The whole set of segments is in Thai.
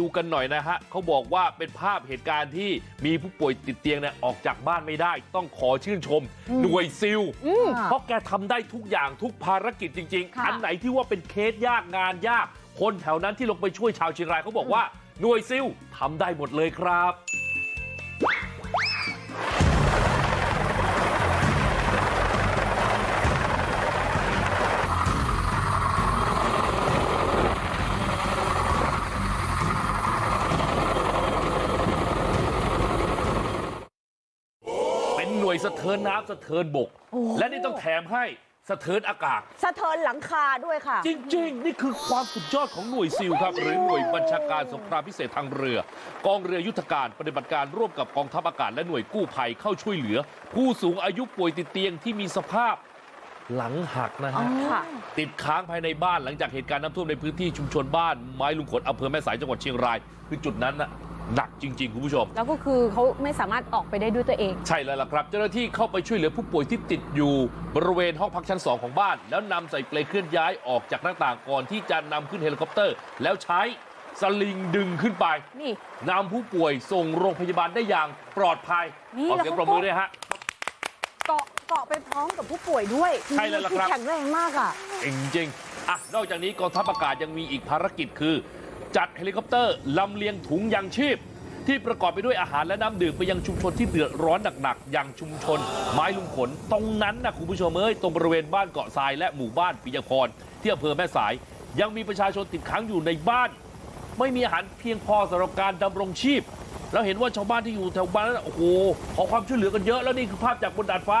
ดูกันหน่อยนะฮะเขาบอกว่าเป็นภาพเหตุการณ์ที่มีผู้ป่วยติดเตียงเนี่ยออกจากบ้านไม่ได้ ต้องขอชื่นชมหน่วยซิลอืมเพราะแกทำได้ทุกอย่างทุกภารกิจจริงค่ะๆอันไหนที่ว่าเป็นเคสยากงานยาก คนแถวนั้นที่ลงไปช่วยชาวเชียงรายเขาบอกว่าหน่วยซิลทำได้หมดเลยครับ หน่วยสะเทินน้ำสะเทินบกโอ้โหและนี่ต้องแถมให้สะเทินอากาศสะเทินหลังคาด้วยค่ะ จริง ๆ นี่คือความสุดยอดของหน่วยซิลครับหรือหน่วยบัญชาการสงครามพิเศษทางเรือ กองเรือยุทธการปฏิบัติการร่วมกับกองทัพอากาศและหน่วยกู้ภัยเข้าช่วยเหลือ ผู้สูงอายุป่วยติดเตียงที่มีสภาพหลังหักนะฮะค่ะติดค้างภายในบ้านหลังจากเหตุการณ์น้ำท่วมในพื้นที่ชุมชนบ้านไม้ลุงขนอำเภอแม่สายจังหวัดเชียงรายคือจุดนั้นน่ะ หนักจริง ๆ คุณผู้ชม แล้วก็คือเขาไม่สามารถออกไปได้ด้วยตัวเอง ใช่แล้วล่ะครับ เจ้าหน้าที่เข้าไปช่วยเหลือผู้ป่วยที่ติดอยู่ บริเวณห้องพักชั้น 2 ของบ้าน แล้วนำใส่เปลเคลื่อนย้ายออกจากหน้าต่างก่อนที่จะนำขึ้นเฮลิคอปเตอร์ แล้วใช้สลิงดึงขึ้นไปนี่นำผู้ป่วยส่งโรงพยาบาลได้อย่างปลอดภัยนี่ขอเสียงปรบมือด้วยฮะ เกาะเกาะไปพร้อมกับผู้ป่วยด้วยใช่แล้วล่ะครับ อแข็งแรงมากอะ จริงๆอะนอกจากนี้กองทัพอากาศยังมีอีกภารกิจคือ จัดเฮลิคอปเตอร์ลำเลียงถุงยังชีพ ที่ประกอบไปด้วยอาหารและน้ำดื่มไปยังชุมชนที่เดือดร้อนหนักๆอย่างชุมชน ไม้ลุงขนตรงนั้นนะคุณผู้ชมเอ้ยตรงบริเวณบ้านเกาะทรายและหมู่บ้านปิยพรที่อำเภอแม่สาย ยังมีประชาชนติดค้างอยู่ในบ้าน ไม่มีอาหารเพียงพอสำหรับการดำรงชีพแล้วเห็นว่าชาวบ้านที่อยู่แถวบ้านนั้นโอ้โหขอความช่วยเหลือกันเยอะแล้วนี่คือภาพจากบนดาดฟ้า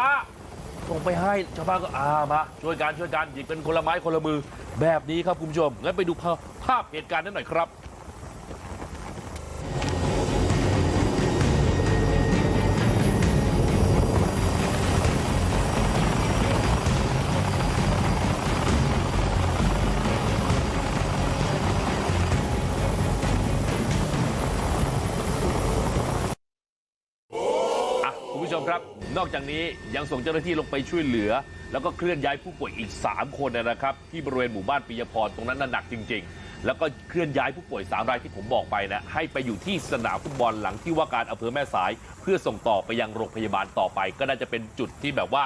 ส่งไปให้ชาวบ้านก็อามาช่วยกันช่วยกันหยิบเป็นคนละไม้คนละมือแบบนี้ครับคุณผู้ชมงั้นไปดูภาพภาพเหตุการณ์นั้นหน่อยครับ ผู้ชมครับ นอกจากนี้ยังส่งเจ้าหน้าที่ลงไปช่วยเหลือ แล้วก็เคลื่อนย้ายผู้ป่วยอีก 3 คนนะครับที่บริเวณหมู่บ้านปิยพรตรงนั้นน่ะหนักจริง ๆ แล้วก็เคลื่อนย้ายผู้ป่วย3รายที่ผมบอกไปนะให้ไปอยู่ที่สนามฟุตบอลหลังที่ว่าการอำเภอแม่สาย เพื่อส่งต่อไปยังโรงพยาบาลต่อไป ก็น่าจะเป็นจุดที่แบบว่า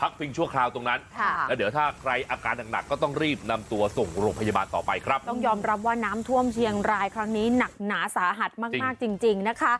พักพิงชั่วคราวตรงนั้นค่ะแล้วเดี๋ยวถ้าใครอาการหนักๆก็ต้องรีบนำตัวส่งโรงพยาบาลต่อไปครับ ต้องยอมรับว่าน้ำท่วมเชียงรายครั้งนี้หนักหนาสาหัสมากๆจริง ๆ นะคะ